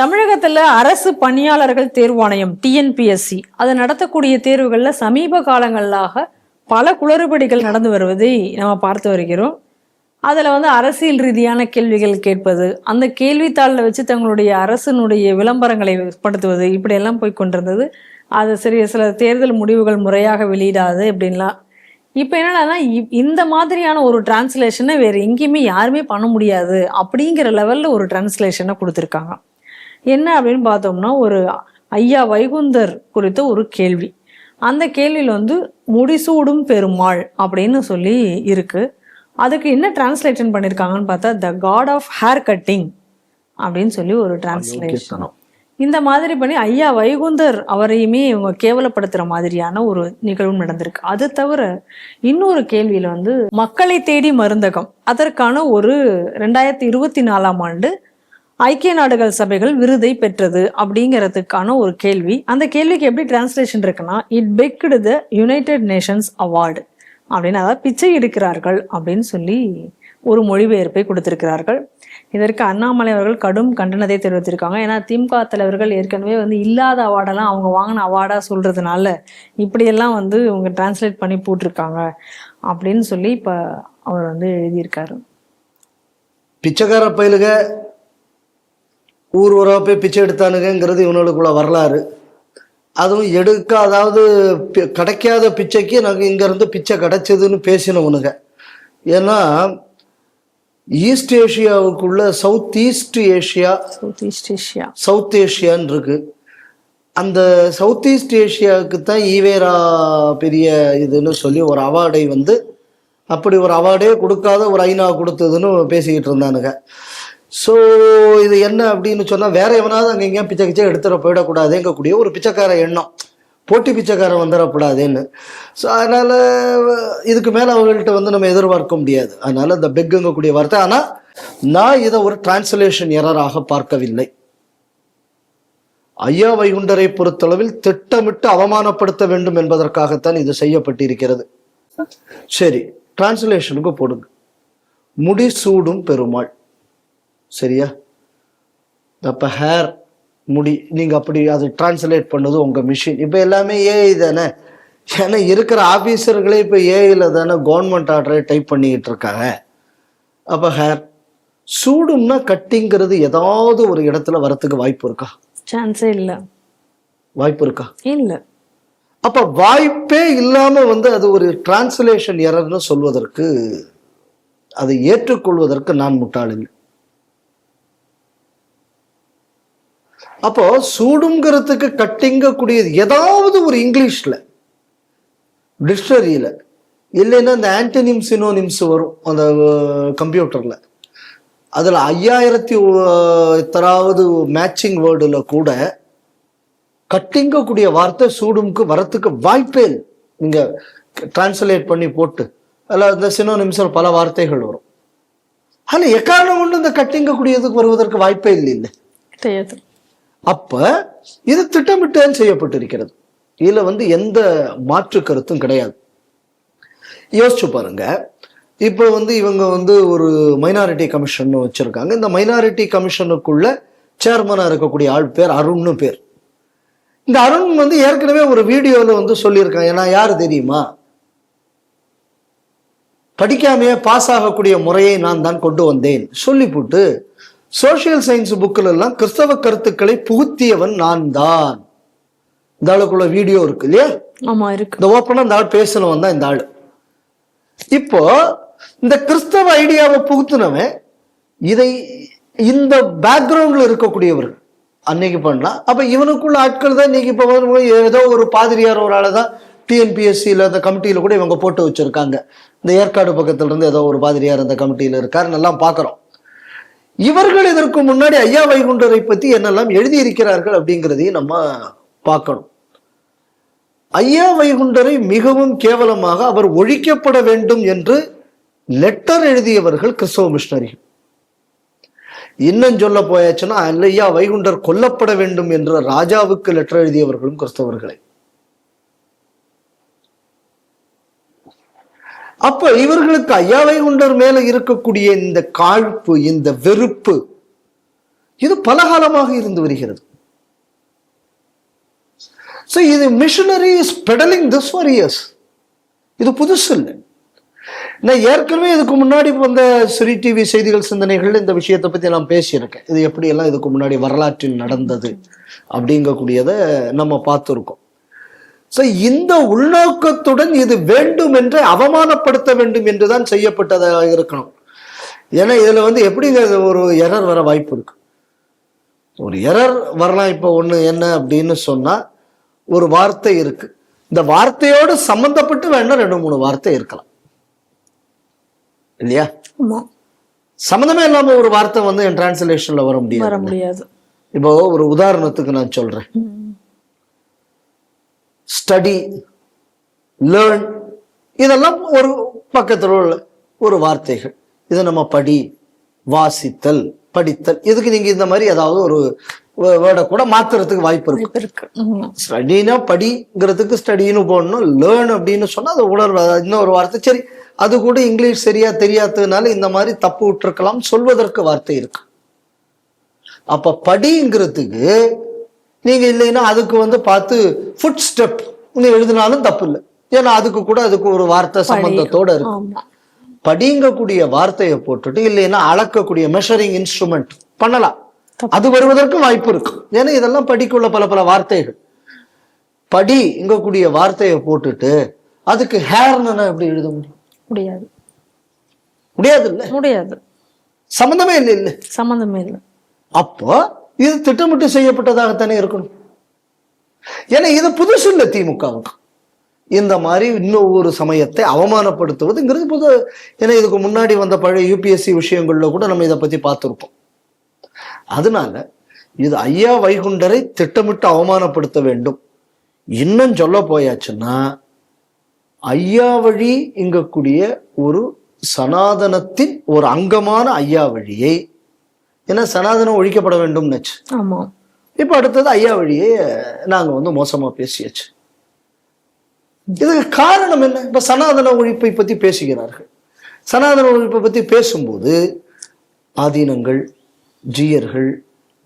தமிழகத்தில் அரசு பணியாளர்கள் தேர்வாணையம் டிஎன்பிஎஸ்சி அது நடத்தக்கூடிய தேர்வுகளில் சமீப காலங்களாக பல குளறுபடிகள் நடந்து வருவதை நம்ம பார்த்து வருகிறோம். அதில் வந்து அரசியல் ரீதியான கேள்விகள் கேட்பது அந்த கேள்வித்தாளில் வச்சு தங்களுடைய அரசினுடைய விளம்பரங்களை படுத்துவது இப்படியெல்லாம் போய் கொண்டிருந்தது. அது சரி சில தேர்தல் முடிவுகள் முறையாக வெளியிடாது அப்படின்லாம். இப்போ என்னன்னா இந்த மாதிரியான ஒரு டிரான்ஸ்லேஷனை வேறு எங்கேயுமே யாருமே பண்ண முடியாது அப்படிங்கிற லெவலில் ஒரு டிரான்ஸ்லேஷனை கொடுத்துருக்காங்க. என்ன அப்படின்னு பார்த்தோம்னா ஒரு ஐயா வைகுந்தர் குறித்த ஒரு கேள்வி. அந்த கேள்வியில் வந்து முடிசூடும் பெருமாள் அப்படின்னு சொல்லி இருக்கு. அதுக்கு என்ன டிரான்ஸ்லேஷன் பண்ணியிருக்காங்கன்னு பார்த்தா the god of hair cutting அப்படின்னு சொல்லி ஒரு டிரான்ஸ்லேஷன். இந்த மாதிரி பண்ணி ஐயா வைகுந்தர் அவரையுமே இவங்க கேவலப்படுத்துற மாதிரியான ஒரு நிகழ்வும் நடந்திருக்கு. அது தவிர இன்னொரு கேள்வியில வந்து மக்களை தேடி மருந்தகம் அதற்கான ஒரு ரெண்டாயிரத்தி இருபத்தி நாலாம் ஆண்டு ஐக்கிய நாடுகள் சபைகள் விருதை பெற்றது அப்படிங்கிறதுக்கான ஒரு கேள்வி. அந்த கேள்விக்கு எப்படி டிரான்ஸ்லேஷன் இருக்குன்னா it begged the United Nations award அப்படின்னு அதாவது பிச்சை எடுக்கிறார்கள் அப்படின்னு சொல்லி ஒரு மொழிபெயர்ப்பை கொடுத்திருக்கிறார்கள். இதற்கு அண்ணாமலை அவர்கள் கடும் கண்டனத்தை தெரிவித்திருக்காங்க. ஏன்னா திமுக தலைவர்கள் ஏற்கனவே வந்து இல்லாத அவார்டெல்லாம் அவங்க வாங்கின அவார்டா சொல்றதுனால இப்படியெல்லாம் வந்து இவங்க டிரான்ஸ்லேட் பண்ணி போட்டிருக்காங்க அப்படின்னு சொல்லி இப்ப அவர் வந்து எழுதியிருக்காரு. பிச்சைக்கார பயிலுக ஊர் ஊரா போய் பிச்சை எடுத்தானுங்கிறது இவனுக்குள்ள வரலாறு. அதுவும் எடுக்க அதாவது கிடைக்காத பிச்சைக்கு நாங்கள் இங்கேருந்து பிச்சை கிடைச்சதுன்னு பேசினவனுங்க ஏன்னா east ஏஷியாவுக்குள்ள south east Asia south east Asia. South ஏஷியான்னு இருக்கு. அந்த சவுத் ஈஸ்ட் ஏஷியாவுக்கு தான் ஈவேரா பெரிய இதுன்னு சொல்லி ஒரு அவார்டை வந்து அப்படி ஒரு அவார்டே கொடுக்காத ஒரு ஐநா கொடுத்ததுன்னு பேசிக்கிட்டு இருந்தானுங்க. ஸோ இது என்ன அப்படின்னு சொன்னால் வேற எவனாவது அங்கே எங்கேயும் பிச்சை பிச்சை எடுத்துட போயிடக்கூடாதுங்கக்கூடிய ஒரு பிச்சைக்கார எண்ணம். போட்டி பிச்சைக்காரன் வந்துடக்கூடாதுன்னு. ஸோ அதனால் இதுக்கு மேலே அவங்கள்ட்ட வந்து நம்ம எதிர்பார்க்க முடியாது. அதனால் இந்த பெக்குங்கக்கூடிய வார்த்தை. ஆனால் நான் இதை ஒரு டிரான்ஸ்லேஷன் எரராக பார்க்கவில்லை. ஐயா வைகுண்டரை பொறுத்தளவில் திட்டமிட்டு அவமானப்படுத்த வேண்டும் என்பதற்காகத்தான் இது செய்யப்பட்டிருக்கிறது. சரி டிரான்ஸ்லேஷனுக்கு போடுங்க. முடிசூடும் பெருமாள். சரியா? அப்ப ஹேர் முடி நீங்க அப்படி அது டிரான்ஸ்லேட் பண்ணது உங்க மிஷின் இப்ப எல்லாமே ஏஐ தானே? ஏன்னா இருக்கிற ஆபீசர்களே இப்ப ஏஐல தானே கவர்மெண்ட் ஆர்டரை டைப் பண்ணிக்கிட்டு இருக்காங்க. அப்ப ஹேர் சூடும்னா கட்டிங்கிறது ஏதாவது ஒரு இடத்துல வரத்துக்கு வாய்ப்பு இருக்கா? சான்ஸே இல்ல. வாய்ப்பு இருக்கா? இல்ல. அப்ப வாய்ப்பே இல்லாம வந்து அது ஒரு டிரான்ஸ்லேஷன் எரர்னு சொல்வதற்கு அதை ஏற்றுக்கொள்வதற்கு நான் முட்டாள் இல்லை அப்போ சூடுங்கிறதுக்கு கட்டிங்கக்கூடியது ஏதாவது ஒரு இங்கிலீஷ்ல டிக்ஷனரியில். இல்லைன்னா இந்த ஆன்டனிம் சினோனிம்ஸ் வரும் அந்த கம்ப்யூட்டர்ல. அதுல ஐயாயிரத்தி எத்தனாவது மேட்சிங் வேர்டுல கூட கட்டிங்கக்கூடிய வார்த்தை சூடுமுக்கு வரத்துக்கு வாய்ப்பே இல்லை. நீங்க டிரான்ஸ்லேட் பண்ணி போட்டு அதில் இந்த சினோனிம்ஸில் பல வார்த்தைகள் வரும். ஆனா எக்காரணம் கொண்டு இந்த கட்டிங்கக்கூடியதுக்கு வருவதற்கு வாய்ப்பே இல்லை இல்லை அப்ப இது திட்டமிட்டு செய்யப்பட்டிருக்கிறது. இதுல வந்து எந்த மாற்று கருத்தும் கிடையாது. யோசிச்சு பாருங்க. இப்போ வந்து இவங்க வந்து ஒரு மைனாரிட்டி கமிஷன் வச்சிருக்காங்க. இந்த மைனாரிட்டி கமிஷனுக்குள்ள சேர்மனா இருக்கக்கூடிய ஆள் பேர் அருண்னு பேர். இந்த அருண் வந்து ஏற்கனவே ஒரு வீடியோல வந்து சொல்லியிருக்காங்க. ஏன்னா யார் தெரியுமா? படிக்காமையே பாஸ் ஆகக்கூடிய முறையை நான் தான் கொண்டு வந்தேன். சொல்லிப்புட்டு சோசியல் சயின்ஸ் புக்கில் எல்லாம் கிறிஸ்தவ கருத்துக்களை புகுத்தியவன் நான் தான் இந்த ஆளுக்குள்ள வீடியோ இருக்கு இல்லையா? ஆமா இருக்கு. இந்த ஓப்பனா இந்த ஆள் பேசணும் தான் இந்த ஆள். இப்போ இந்த கிறிஸ்தவ ஐடியாவை புகுத்துனவன் இதை இந்த பேக்ரவுண்ட்ல இருக்கக்கூடியவர்கள் அன்னைக்கு பண்ணலாம் அப்ப இவனுக்குள்ள ஆட்கள் தான் இன்னைக்கு இப்போ ஏதோ ஒரு பாதிரியார் ஒரு ஆளை தான் டிஎன்பிஎஸ்சியில் அந்த கமிட்டியில கூட இவங்க போட்டு வச்சிருக்காங்க. இந்த ஏற்காடு பக்கத்துல இருந்து ஏதோ ஒரு பாதிரியார் அந்த கமிட்டியில இருக்காருன்னு எல்லாம் பார்க்குறோம் இவர்கள் இதற்கு முன்னாடி ஐயா வைகுண்டரை பத்தி என்னெல்லாம் எழுதியிருக்கிறார்கள் அப்படிங்கிறதையும் நம்ம பார்க்கணும். ஐயா வைகுண்டரை மிகவும் கேவலமாக அவர் ஒழிக்கப்பட வேண்டும் என்று லெட்டர் எழுதியவர்கள் கிறிஸ்தவ மிஷினரிகள். இன்னும் சொல்ல போயாச்சுன்னா ஐயா வைகுண்டர் கொல்லப்பட வேண்டும் என்ற ராஜாவுக்கு லெட்டர் எழுதியவர்களும் கிறிஸ்தவர்களே. அப்ப இவர்களுக்கு ஐயாவை குண்டர் மேல இருக்கக்கூடிய இந்த காழ்ப்பு இந்த வெறுப்பு இது பலகாலமாக இருந்து வருகிறது. ஸோ இது missionary is peddling this for years இது புதுசு இல்லை. நான் ஏற்கனவே இதுக்கு முன்னாடி வந்த சிறி டிவி செய்திகள் சிந்தனைகள் இந்த விஷயத்தை பத்தி நான் பேசியிருக்கேன். இது எப்படியெல்லாம் இதுக்கு முன்னாடி வரலாற்றில் நடந்தது அப்படிங்கக்கூடியதை நம்ம பார்த்துருக்கோம். ஸோ இந்த உள்நோக்கத்துடன் இது வேண்டும் என்று அவமானப்படுத்த வேண்டும் என்றுதான் செய்யப்பட்டதாக இருக்கணும். ஏன்னா இதுல வந்து எப்படிங்க ஒரு எரர் வர வாய்ப்பு இருக்கு? ஒரு எரர் வரலாம் இப்போ ஒண்ணு என்ன அப்படின்னு சொன்னா ஒரு வார்த்தை இருக்கு. இந்த வார்த்தையோடு சம்பந்தப்பட்டு வேணா ரெண்டு மூணு வார்த்தை இருக்கலாம். இல்லையா? சம்மந்தமே இல்லாம ஒரு வார்த்தை வந்து என் டிரான்ஸ்லேஷன்ல வர முடியாது. இப்போ ஒரு உதாரணத்துக்கு நான் சொல்றேன். ஸ்டடி லேர்ன் இதெல்லாம் ஒரு பக்கத்தில் உள்ள ஒரு வார்த்தைகள். இதை நம்ம படி வாசித்தல் படித்தல். இதுக்கு நீங்க இந்த மாதிரி ஏதாவது ஒரு வேர்டை கூட மாத்துறதுக்கு வாய்ப்பு இருக்கு. ஸ்டடினா படிங்கிறதுக்கு ஸ்டடின்னு போடணும். லேர்ன் அப்படின்னு சொன்னா அது உணர்வு. இன்னொரு வார்த்தை. சரி அது கூட இங்கிலீஷ் சரியா தெரியாததுனால இந்த மாதிரி தப்பு விட்டுருக்கலாம் சொல்வதற்கு வார்த்தை இருக்கு. அப்ப படிங்கிறதுக்கு நீங்க இல்லைன்னா அதுக்கு வந்து பார்த்து ஃபுட் ஸ்டெப் எழுதினாலும் தப்பு இல்லை ஏன்னா அதுக்கு கூட அதுக்கு ஒரு வார்த்தை சம்பந்தத்தோட இருக்கு. படிங்கக்கூடிய வார்த்தையை போட்டுட்டு இல்லைன்னா அளக்கக்கூடிய மெஷரிங் இன்ஸ்ட்ருமெண்ட் பண்ணலாம். அது வருவதற்கு வாய்ப்பு இருக்கு. ஏன்னா இதெல்லாம் படிக்குள்ள பல பல வார்த்தைகள். படிங்கக்கூடிய வார்த்தையை போட்டுட்டு அதுக்கு ஹேர்னு எப்படி எழுத முடியும்? முடியாது. முடியாது இல்ல முடியாது. சம்பந்தமே இல்லை இல்ல சம்மந்தமே இல்லை. அப்போ இது திட்டமிட்டு செய்யப்பட்டதாகத்தானே இருக்கணும். ஏன்னா இது புதுசு இல்லை திமுகவுக்கு. இந்த மாதிரி இன்னும் ஒரு சமயத்தை அவமானப்படுத்துவதுங்கிறது புது ஏன்னா இதுக்கு முன்னாடி வந்த பழைய யூபிஎஸ்சி விஷயங்கள்ல கூட நம்ம இதை பத்தி பார்த்துருப்போம். அதனால இது ஐயா வைகுண்டரை திட்டமிட்டு அவமானப்படுத்த வேண்டும். இன்னும் சொல்ல போயாச்சுன்னா ஐயா வழி இங்கக்கூடிய ஒரு சனாதனத்தின் ஒரு அங்கமான ஐயா வழியை ஏன்னா சனாதனம் ஒழிக்கப்பட வேண்டும்னுச்சு. ஆமா. இப்ப அடுத்தது ஐயா வழியே நாங்க வந்து மோசமா பேசியாச்சு. இதுக்கு காரணம் என்ன? இப்ப சனாதன ஒழிப்பை பத்தி பேசுகிறார்கள். சனாதன ஒழிப்பை பத்தி பேசும்போது ஆதீனங்கள் ஜீயர்கள்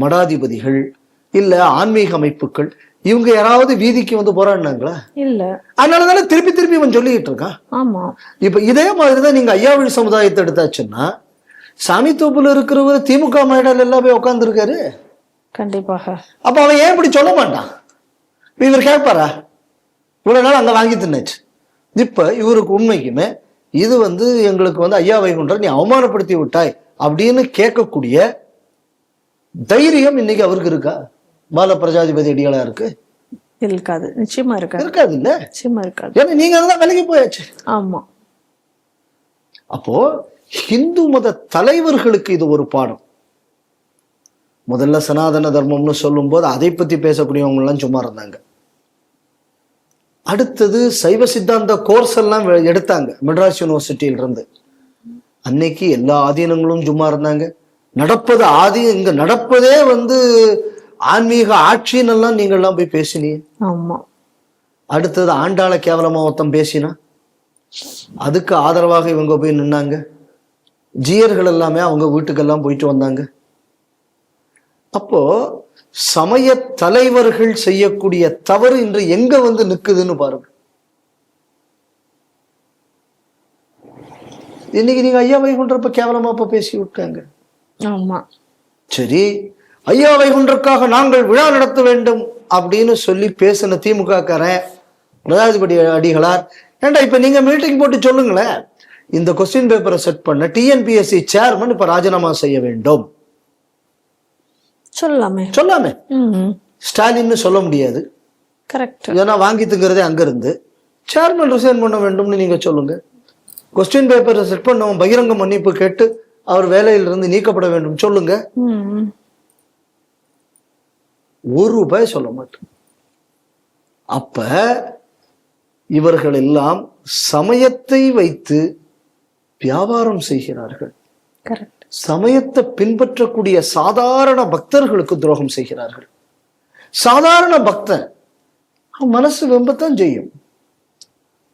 மடாதிபதிகள் இல்ல ஆன்மீக அமைப்புகள் இவங்க யாராவது வீதிக்கு வந்து போராடினாங்களா? இல்ல. அதனாலதானே திருப்பி திருப்பி இவன் சொல்லிக்கிட்டு இருக்கான்? ஆமா. இப்ப இதே மாதிரிதான் நீங்க ஐயாவழி சமுதாயத்தை எடுத்தாச்சுன்னா சாமி தோப்புல இருக்கிறவர் திமுக மேடல் எல்லாம் போய் உட்காந்துருக்காரு கண்டிப்பாக அப்ப அவன் ஏன் இப்படி சொல்ல மாட்டான்? இவர் கேட்பாரா? இவ்வளவு நாள் அங்க வாங்கி தின்னாச்சு. இப்ப இவருக்கு உண்மைக்குமே இது வந்து எங்களுக்கு வந்து ஐயா வைகுண்டர் நீ அவமானப்படுத்தி விட்டாய் அப்படின்னு கேட்கக்கூடிய தைரியம் இன்னைக்கு அவருக்கு இருக்கா? பால பிரஜாதிபதி அடிகளா இருக்கு? இருக்காது. நிச்சயமா இருக்காது. இருக்காது இல்ல? நிச்சயமா இருக்காது. ஏன்னா நீங்க தான் விலகி போயாச்சு. ஆமா. அப்போ ஹிந்து மத தலைவர்களுக்கு இது ஒரு பாடம். முதல்ல சனாதன தர்மம்னு சொல்லும்போது அதை பத்தி பேசக்கூடியவங்க எல்லாம் சும்மா இருந்தாங்க. அடுத்தது சைவ சித்தாந்த கோர்ஸ் எல்லாம் எடுத்தாங்க மெட்ராஸ் யூனிவர்சிட்டியில இருந்து அன்னைக்கு எல்லா ஆதீனங்களும் சும்மா இருந்தாங்க. நடப்பது ஆதி இங்க நடப்பதே வந்து ஆன்மீக ஆட்சின்னு எல்லாம் நீங்க எல்லாம் போய் பேசினீங்க. ஆமா. அடுத்தது ஆண்டாள கேவலமா ஒருத்தன் பேசினா அதுக்கு ஆதரவாக இவங்க போய் நின்னாங்க. ஜீயர்கள் எல்லாமே அவங்க வீட்டுக்கெல்லாம் போயிட்டு வந்தாங்க. அப்போ சமய தலைவர்கள் செய்யக்கூடிய தவறு இன்று எங்க வந்து நிக்குதுன்னு பாருங்க. இன்னைக்கு நீங்க ஐயா வைகுன்றப்ப கேவலமா இப்ப பேசி விட்டாங்க. ஆமா. சரி ஐயா வைகுண்டருக்காக நாங்கள் விழா நடத்த வேண்டும் அப்படின்னு சொல்லி பேசின திமுக காரன் பிரஜாதிபதி அடிகளார் ஏன்டா இப்ப நீங்க மீட்டிங் போட்டு சொல்லுங்களேன். இந்த கொஸ்டின் பேப்பரை செட் பண்ண டிஎன்பிஎஸ்சி சேர்மன் இப்ப ராஜினாமா செய்ய வேண்டும். சொல்லாமே. ம் ஸ்டாலின்னு சொல்ல முடியாது. கரெக்ட் ஏன்னா வாங்கி திங்கிறதே அங்க இருந்து சேர்மன் ரிசைன் பண்ண வேண்டும்னு நீங்க சொல்லுங்க. கொஸ்டின் பேப்பரை செட் பண்ணவன் பகிரங்க மன்னிப்பு கேட்டு அவர் வேலையிலிருந்து நீக்கப்பட வேண்டும். சொல்லுங்க. ஒரு ரூபாய் சொல்ல மாட்டோம். அப்ப இவர்கள் எல்லாம் சமயத்தை வைத்து வியாபாரம் செய்கிறார்கள். சமயத்தை பின்பற்றக்கூடிய சாதாரண பக்தர்களுக்கு துரோகம் செய்கிறார்கள். சாதாரண பக்தன் மனசு வெம்பத்தான் செய்யும்.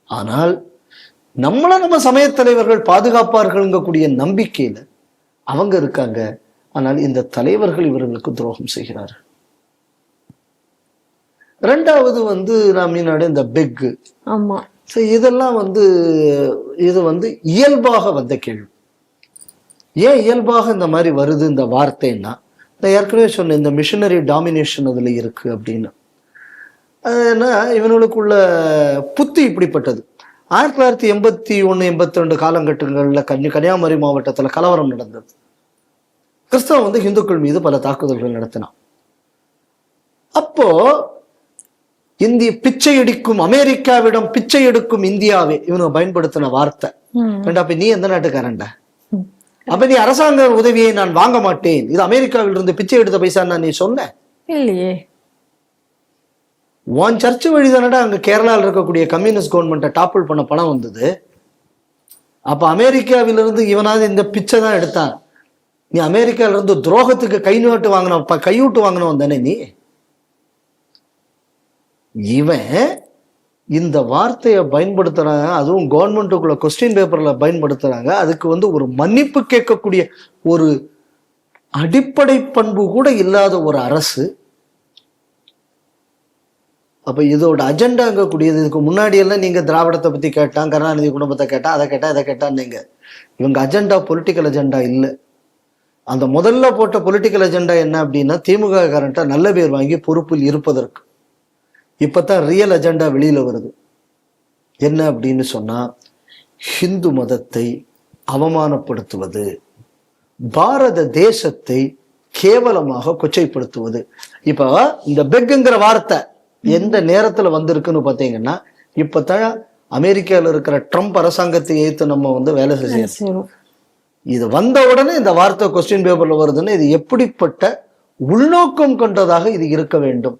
ஆனால் நம்மள நம்ம சமய தலைவர்கள் பாதுகாப்பார்கள்ங்கக்கூடிய நம்பிக்கையில அவங்க இருக்காங்க. ஆனால் இந்த தலைவர்கள் இவர்களுக்கு துரோகம் செய்கிறார்கள். ரெண்டாவது வந்து நாம் முன்னாடி இந்த பெக் ஆமா. ஸோ இதெல்லாம் வந்து இது வந்து இயல்பாக வந்த கேள்வி. ஏன் இயல்பாக இந்த மாதிரி வருது இந்த வார்த்தைன்னா நான் ஏற்கனவே சொன்னேன் இந்த மிஷினரி டாமினேஷன் அதில் இருக்கு அப்படின்னு. ஏன்னா இவனுக்குள்ள புத்தி இப்படிப்பட்டது. ஆயிரத்தி தொள்ளாயிரத்தி எண்பத்தி ஒன்று எண்பத்தி ரெண்டு காலகட்டங்களில் கன்னி கன்னியாகுமரி மாவட்டத்தில் கலவரம் நடந்தது. கிறிஸ்தவன் வந்து இந்துக்கள் மீது பல தாக்குதல்கள் நடத்தினான். அப்போ இந்திய பிச்சை எடுக்கும் அமெரிக்காவிடம் பிச்சை எடுக்கும் இந்தியாவே இவனுங்க பயன்படுத்தின வார்த்தை. ஏண்டா அப்ப நீ எந்த நாட்டுக்காரன்டா. அப்ப நீ அரசாங்க உதவியை நான் வாங்க மாட்டேன். இது அமெரிக்காவில் இருந்து பிச்சை எடுத்த பைசா நான் நீ சொன்ன? இல்லையே. உன் சர்ச்சு வழிதானடா அங்க கேரளாவில் இருக்கக்கூடிய கம்யூனிஸ்ட் கவர்மெண்ட்டை டாப்பிள் பண்ண பணம் வந்தது. அப்ப அமெரிக்காவிலிருந்து இவனாவது இந்த பிச்சை தான் எடுத்தான். நீ அமெரிக்கால இருந்து துரோகத்துக்கு கை நோட்டு வாங்கின கையூட்டு வாங்கினவன் தானே நீ? இவன் இந்த வார்த்தையை பயன்படுத்துறாங்க அதுவும் கவர்மெண்ட்டுக்குள்ள கொஸ்டின் பேப்பர்ல பயன்படுத்துறாங்க அதுக்கு வந்து ஒரு மன்னிப்பு கேட்கக்கூடிய ஒரு அடிப்படை பண்பு கூட இல்லாத ஒரு அரசு. அப்ப இதோட அஜெண்டாங்க கூடியது இதுக்கு முன்னாடி எல்லாம் நீங்க திராவிடத்தை பத்தி கேட்டான் கருணாநிதி குடும்பத்தை கேட்டா அதை கேட்டா இதை கேட்டான்னீங்க இவங்க அஜெண்டா பொலிட்டிக்கல் அஜெண்டா இல்லை. அந்த முதல்ல போட்ட பொலிட்டிக்கல் அஜெண்டா என்ன அப்படின்னா திமுக காரன்ட்ட நல்ல பேர் வாங்கி பொறுப்பில் இருப்பதற்கு. இப்பதான் ரியல் அஜெண்டா வெளியில வருது. என்ன அப்படின்னு சொன்னா ஹிந்து மதத்தை அவமானப்படுத்துவது பாரத தேசத்தை கேவலமாக கொச்சைப்படுத்துவது. இப்ப இந்த பெக்குங்கிற வார்த்தை எந்த நேரத்துல வந்திருக்குன்னு பாத்தீங்கன்னா இப்பதான் அமெரிக்கால இருக்கிற ட்ரம்ப் அரசாங்கத்தை ஏத்து நம்ம வந்து வேலை செய்யணும் இது வந்த உடனே இந்த வார்த்தை கொஸ்டின் பேப்பர்ல வருதுன்னு இது எப்படிப்பட்ட உள்நோக்கம் கொண்டதாக இது இருக்க வேண்டும்.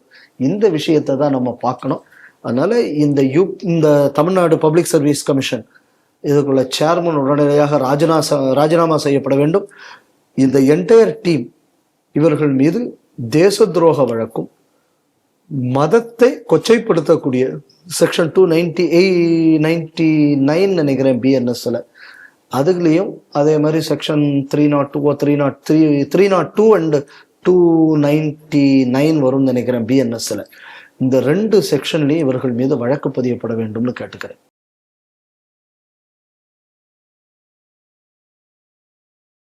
இந்த விஷயத்தை தான் நம்ம பார்க்கணும். அதனால இந்த யூ இந்த தமிழ்நாடு பப்ளிக் சர்வீஸ் கமிஷன் இதுக்குள்ள சேர்மன் உடனடியாக ராஜினா ராஜினாமா செய்யப்பட வேண்டும். இந்த என்டையர் டீம் இவர்கள் மீது தேச துரோக வழக்கும் மதத்தை கொச்சைப்படுத்தக்கூடிய section two ninety eight ninety nine நினைக்கிறேன் பிஎன்எஸ்ல அதுலேயும் அதே மாதிரி section three nought two three nought three three nought two and two ninety nine வரும்னு நினைக்கிறேன் பிஎன்எஸ்ல இந்த ரெண்டு செக்ஷன்லையும் இவர்கள் மீது வழக்கு பதியப்பட வேண்டும்னு கேட்டுக்கிறேன்.